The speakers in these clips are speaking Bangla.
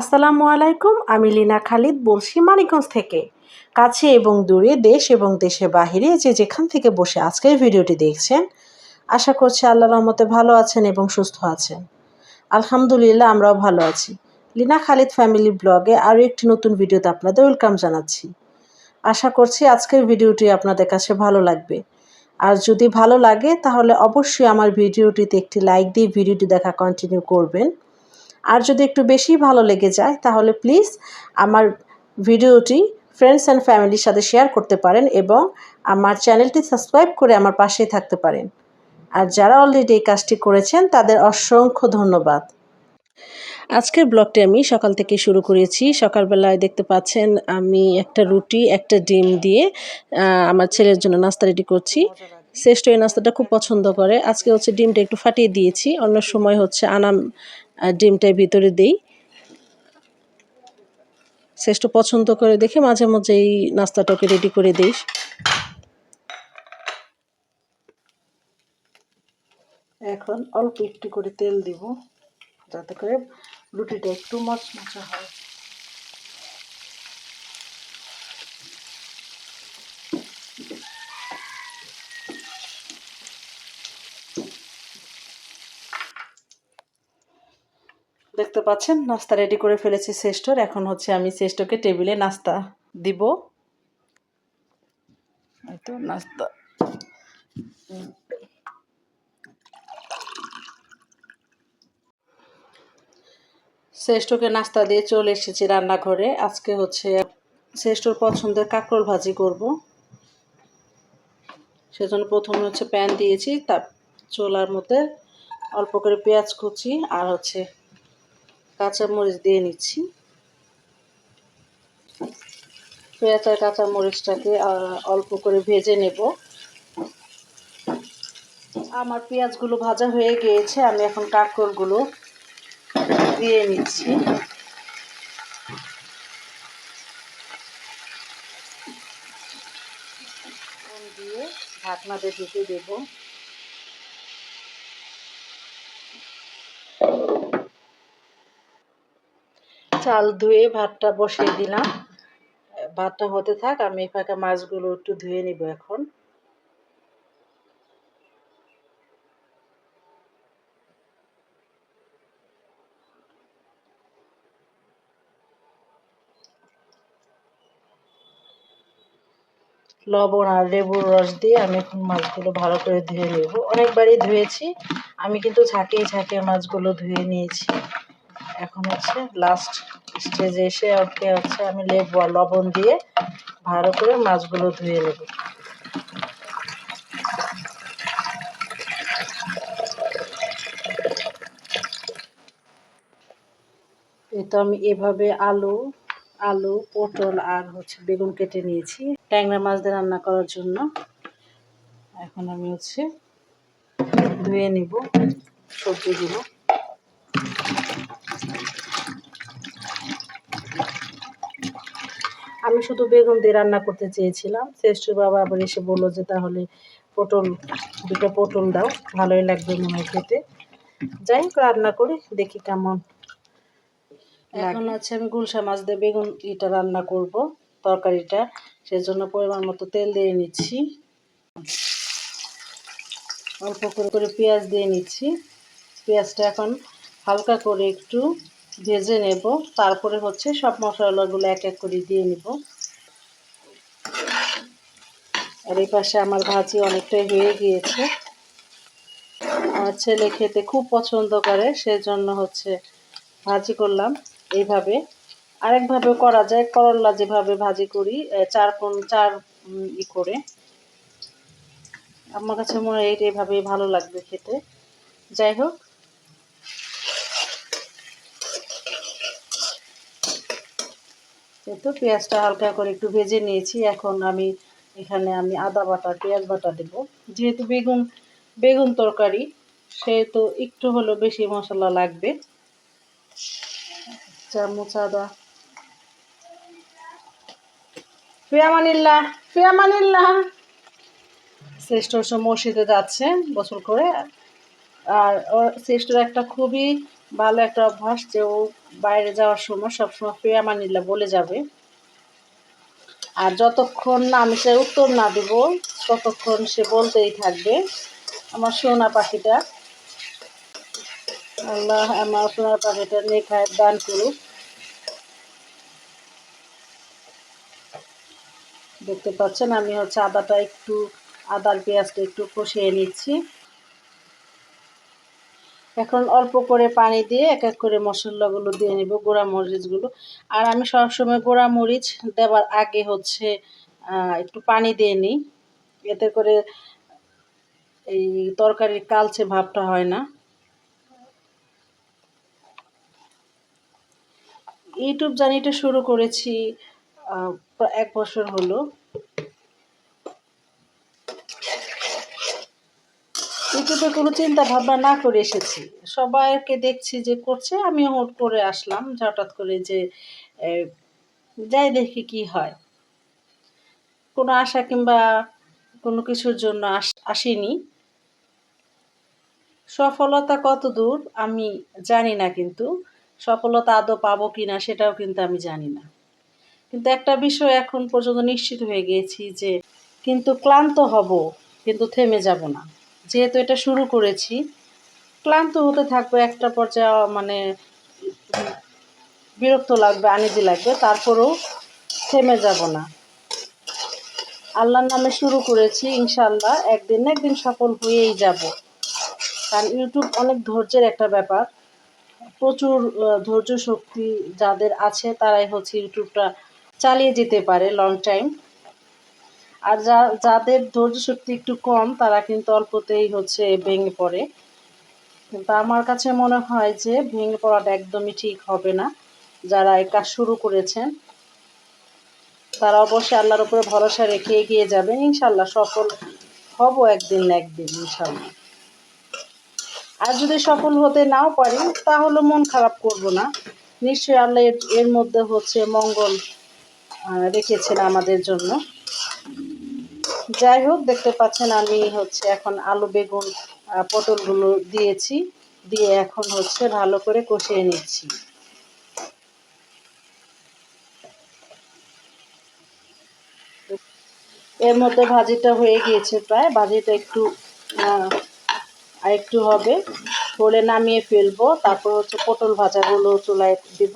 আসসালামু আলাইকুম, আমি লীনা খালিদ বলছি মানিকগঞ্জ থেকে। কাছে এবং দূরে, দেশ এবং দেশের বাহিরে যে যেখান থেকে বসে আজকের ভিডিওটি দেখছেন, আশা করছি আল্লাহ রহমতে ভালো আছেন এবং সুস্থ আছেন। আলহামদুলিল্লাহ, আমরাও ভালো আছি। লীনা খালিদ ফ্যামিলি ব্লগে আরও একটি নতুন ভিডিওতে আপনাদের ওয়েলকাম জানাচ্ছি। আশা করছি আজকের ভিডিওটি আপনাদের কাছে ভালো লাগবে। আর যদি ভালো লাগে, তাহলে অবশ্যই আমার ভিডিওটিতে একটি লাইক দিয়ে ভিডিওটি দেখা কন্টিনিউ করবেন। আর যদি একটু বেশি ভালো লেগে যায়, তাহলে প্লিজ আমার ভিডিওটি ফ্রেন্ডস অ্যান্ড ফ্যামিলির সাথে শেয়ার করতে পারেন এবং আমার চ্যানেলটি সাবস্ক্রাইব করে আমার পাশেই থাকতে পারেন। আর যারা অলরেডি এই কাজটি করেছেন, তাদের অসংখ্য ধন্যবাদ। আজকের ব্লগটি আমি সকাল থেকে শুরু করেছি। সকালবেলায় দেখতে পাচ্ছেন আমি একটা রুটি, একটা ডিম দিয়ে আমার ছেলের জন্য নাস্তা রেডি করছি। শ্রেষ্ঠ এই নাস্তাটা খুব পছন্দ করে। আজকে হচ্ছে ডিমটা একটু ফাটিয়ে দিয়েছি। অন্য সময় হচ্ছে আনাম আহ, ডিমটাই ভিতরে দিই। শ্রেষ্ঠ পছন্দ করে দেখে মাঝে মাঝে এই নাস্তাটাকে রেডি করে দিই। এখন অল্প একটু করে তেল দিব যাতে করে রুটিটা একটু মচমচা হয়। দেখতে পাচ্ছেন? নাস্তা রেডি করে ফেলেছি শ্রেষ্ঠর। এখন হচ্ছে আমি শ্রেষ্ঠকে টেবিলে নাস্তা দিব। তো নাস্তা। শ্রেষ্ঠকে নাস্তা দিয়ে চলে এসেছি রান্নাঘরে। আজকে হচ্ছে শ্রেষ্ঠর পছন্দের কাঁকরোল ভাজি করব। সেজন্য প্রথমে হচ্ছে প্যান দিয়েছি, তার চোলার মধ্যে অল্প করে পেঁয়াজ কুচি আর হচ্ছে কাঁচামরিচ দিয়ে নিচ্ছি। পেঁয়াজ আর কাঁচামরিচটাকে অল্প করে ভেজে নেব। আমার পেঁয়াজগুলো ভাজা হয়ে গিয়েছে, আমি এখন কাঁকরোলগুলো দিয়ে নিচ্ছি। দিয়ে ঢাকনা দিয়ে ঢেকে দেবো। চাল ধুয়ে ভাতটা বসিয়ে দিলাম। ভাতটা হতে থাক, আমি ফাঁকা মাছগুলো একটু ধুয়ে নিব এখন। লবণ আর লেবুর রস দিয়ে আমি এখন মাছগুলো ভালো করে ধুয়ে নেব। অনেকবারই ধুয়েছি, আমি কিন্তু ঝাঁকিয়ে ঝাঁকিয়ে মাছগুলো ধুয়ে নিয়েছি। এখন হচ্ছে লাস্ট স্টেজে এসে ওকে হচ্ছে আমি লেবু লবণ দিয়ে ভালো করে মাছগুলো ধুয়ে নেব। এই তো আমি এভাবে আলু আলু, পটল আর হচ্ছে বেগুন কেটে নিয়েছি ট্যাংরা মাছ দিয়ে রান্না করার জন্য। এখন আমি হচ্ছে ধুয়ে নিব সবজিগুলো আমি শুধু বেগুন দিয়ে রান্না করতে চেয়েছিলাম। শ্রেষ্ঠ বাবা আবার এসে বলল যে, তাহলে পটল, দুটো পটল দাও, ভালোই লাগবে মনে হয় খেতে। যাই হোক, রান্না করি, দেখি কেমন এখন হচ্ছে আমি গুলশা মাছ দিয়ে বেগুন এটা রান্না করব, তরকারিটা। সেজন্য পরিমাণ মতো তেল দিয়ে নিচ্ছি। অল্প করে করে পেঁয়াজ দিয়ে নিচ্ছি। পেঁয়াজটা এখন হালকা করে একটু ভেজে নেব। তারপরে হচ্ছে সব মশলাগুলো এক এক করে দিয়ে নিব। আর এই পাশে আমার ভাজি অনেকটাই হয়ে গিয়েছে। আমার ছেলে খেতে খুব পছন্দ করে, সেজন্য হচ্ছে ভাজি করলাম এইভাবে। আরেকভাবেও করা যায় করল্লা যেভাবে ভাজি করি চার কোন, চার ই করে। আমার কাছে মনে হয় এইটা এইভাবেই ভালো লাগবে খেতে। যাই হোক। তো পেঁয়াজটা হালকা করে একটু ভেজে নিয়েছি। এখন আমি এখানে আমি আদা বাটা, পেঁয়াজ বাটা দেব। যেহেতু বেগুন বেগুন তরকারি, সেহেতু একটু হলেও বেশি মশলা লাগবে। চামচ আদা। ফিয়ামানিল্লাহ ফিয়ামানিল্লাহ শ্রেষ্ঠ মসজিদে যাচ্ছে বছর করে। আর ওর শ্রেষ্ঠর একটা খুবই ভালো একটা অভ্যাস যে ও বাইরে যাওয়ার সময় সবসময় প্রিয়া মানিল্লা বলে যাবে। আর যতক্ষণ না আমি সে উত্তর না দিব, ততক্ষণ সে বলতেই থাকবে, আমার সোনা পাখিটা। আল্লাহ আমার সোনা পাখিটা নেখায় দান করুক। দেখতে পাচ্ছেন, আমি হচ্ছে আদাটা একটু, আদার পেঁয়াজটা একটু কষিয়ে নিচ্ছি। এখন অল্প করে পানি দিয়ে এক এক করে মশলাগুলো দিয়ে নিব, গোড়া মরিচগুলো। আর আমি সবসময় গোড়া মরিচ দেওয়ার আগে হচ্ছে একটু পানি দিয়ে নিই। এতে করে এই তরকারির কালচে ভাবটা হয় না। ইউটিউব জানিটা শুরু করেছি এক বছর হলো। ইউটিউবে কোনো চিন্তা ভাবনা না করে এসেছি। সবাইকে দেখছি যে করছে আমি হুট করে আসলাম হঠাৎ করে যে যাই দেখি কি হয়। কোনো আশা কিংবা কোনো কিছুর জন্য আসিনি। সফলতা কত দূর আমি জানি না কিন্তু, সফলতা আদৌ পাবো কি না সেটাও কিন্তু আমি জানি না। কিন্তু একটা বিষয় এখন পর্যন্ত নিশ্চিত হয়ে গিয়েছি যে, কিন্তু ক্লান্ত হব, কিন্তু থেমে যাব না। যেহেতু এটা শুরু করেছি, ক্লান্ত হতে থাকবে, একটা পর্যায়ে মানে বিরক্ত লাগবে, আনিজি লাগবে, তারপরেও থেমে যাব না। আল্লাহর নামে শুরু করেছি ইনশাল্লাহ একদিন না একদিন সফল হয়েই যাব। কারণ ইউটিউব অনেক ধৈর্যের একটা ব্যাপার। প্রচুর ধৈর্য শক্তি যাদের আছে, তারাই হচ্ছে ইউটিউবটা চালিয়ে যেতে পারে লং টাইম আর যা, যাদের ধৈর্য শক্তি একটু কম, তারা কিন্তু অল্পতেই হচ্ছে ভেঙে পড়ে। কিন্তু আমার কাছে মনে হয় যে ভেঙে পড়াটা একদমই ঠিক হবে না। যারা এই কাজ শুরু করেছেন, তারা অবশ্যই আল্লাহর উপরে ভরসা রেখে এগিয়ে যাবেন। ইনশাল্লাহ সফল হব একদিন না একদিন ইনশাল্লাহ আর যদি সফল হতে নাও পারি, তাহলে মন খারাপ করব না। নিশ্চয়ই আল্লাহ এর মধ্যে হচ্ছে মঙ্গল রেখেছেন আমাদের জন্য। যাই হোক, দেখতে পাচ্ছেন আমি হচ্ছে এখন আলু, বেগুন পটলগুলো দিয়েছি, দিয়ে এখন হচ্ছে ভালো করে কষিয়ে নিচ্ছি। এর মধ্যে ভাজিটা হয়ে গিয়েছে প্রায়, ভাজিটা একটু একটু হবে। হলে নামিয়ে ফেলব, তারপর হচ্ছে পটল ভাজাগুলো চুলায় দিব।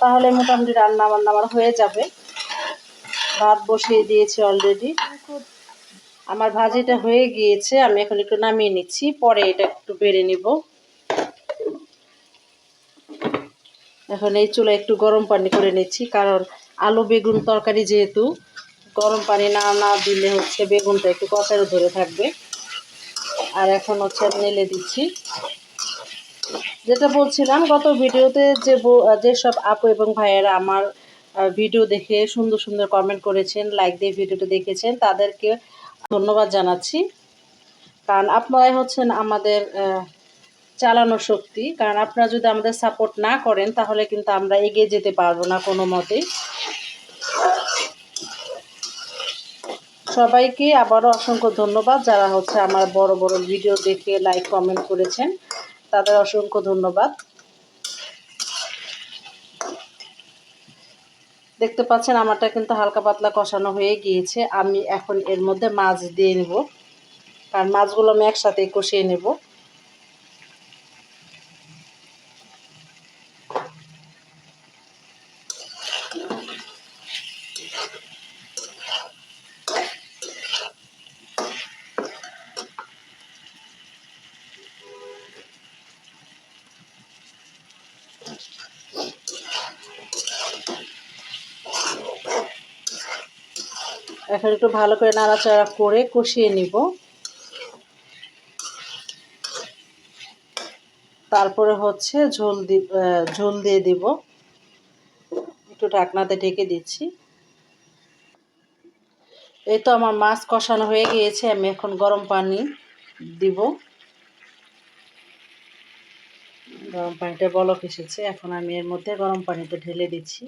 তাহলে মোটামুটি রান্না বান্না আমার হয়ে যাবে। ভাত বসিয়ে দিয়েছি অলরেডি আমার ভাজিটা হয়ে গিয়েছে, আমি এখন একটু নামিয়ে নিচ্ছি, পরে এটা একটু বেড়ে নিব। এখন এই চুলা একটু গরম পানি করে নিচ্ছি, কারণ আলু বেগুন তরকারি যেহেতু, গরম পানি না না দিলে হচ্ছে বেগুনটা একটু কষারও ধরে থাকবে। আর এখন হচ্ছে নেলে দিচ্ছি। যেটা বলছিলাম, গত ভিডিওতে যে যেসব আপু এবং ভাইয়েরা আমার ভিডিও দেখে সুন্দর সুন্দর কমেন্ট করেছেন লাইক দিয়ে ভিডিওটা দেখেছেন, তাদেরকে ধন্যবাদ জানাচ্ছি। কারণ আপনারাই হচ্ছেন আমাদের চালানো শক্তি। কারণ আপনারা যদি আমাদের সাপোর্ট না করেন, তাহলে কিন্তু আমরা এগিয়ে যেতে পারব না কোনো মতেই। সবাইকে আবারও অসংখ্য ধন্যবাদ। যারা হচ্ছে আমার বড় বড় ভিডিও দেখে লাইক কমেন্ট করেছেন, তাদের অসংখ্য ধন্যবাদ। দেখতে পাচ্ছেন, আমারটা কিন্তু হালকা পাতলা কষানো হয়ে গিয়েছে। আমি এখন এর মধ্যে মাছ দিয়ে নেব। কারণ মাছগুলো আমি একসাথেই কষিয়ে নেব। এখন একটু ভালো করে নাড়াচাড়া করে কষিয়ে নিব। তারপরে হচ্ছে ঝোল দি ঝোল দিয়ে দিব। একটু ঢাকনাতে ঢেকে দিচ্ছি। এই তো আমার মাছ কষানো হয়ে গিয়েছে, আমি এখন গরম পানি দিব। গরম পানিটা বলক এসেছে, এখন আমি এর মধ্যে গরম পানিতে ঢেলে দিচ্ছি।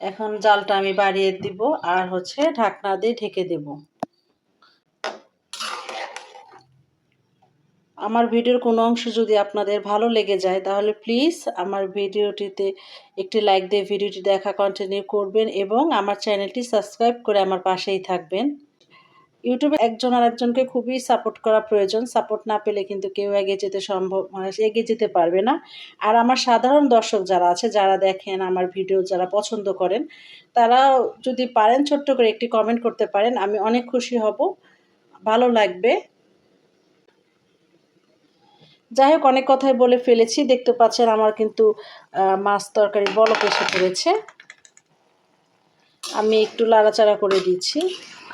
এখন জালটা আমি বাড়িয়ে দিব আর হচ্ছে ঢাকনা দিয়ে ঢেকে দেব। আমার ভিডিওর কোনো অংশ যদি আপনাদের ভালো লেগে যায়, তাহলে প্লিজ আমার ভিডিওটিতে একটি লাইক দিয়ে ভিডিওটি দেখা কন্টিনিউ করবেন এবং আমার চ্যানেলটি সাবস্ক্রাইব করে আমার পাশেই থাকবেন। ইউটিউবে একজন আর একজনকে খুবই সাপোর্ট করা প্রয়োজন। সাপোর্ট না পেলে কিন্তু কেউ এগিয়ে যেতে সম্ভব মানে এগিয়ে যেতে পারবে না। আর আমার সাধারণ দর্শক যারা আছে, যারা দেখেন আমার ভিডিও যারা পছন্দ করেন, তারা যদি পারেন ছোট্ট করে একটি কমেন্ট করতে পারেন, আমি অনেক খুশি হব। ভালো লাগবে। যাই হোক, অনেক কথাই বলে ফেলেছি। দেখতে পাচ্ছেন আমার কিন্তু মাছ তরকারি বলক এসে পড়েছে। আমি একটু লাড়াচাড়া করে দিচ্ছি।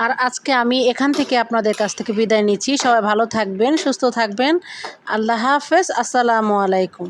আর আজকে আমি এখান থেকে আপনাদের কাছ থেকে বিদায় নিচ্ছি। সবাই ভালো থাকবেন, সুস্থ থাকবেন। আল্লাহ হাফেজ, আসসালামু আলাইকুম।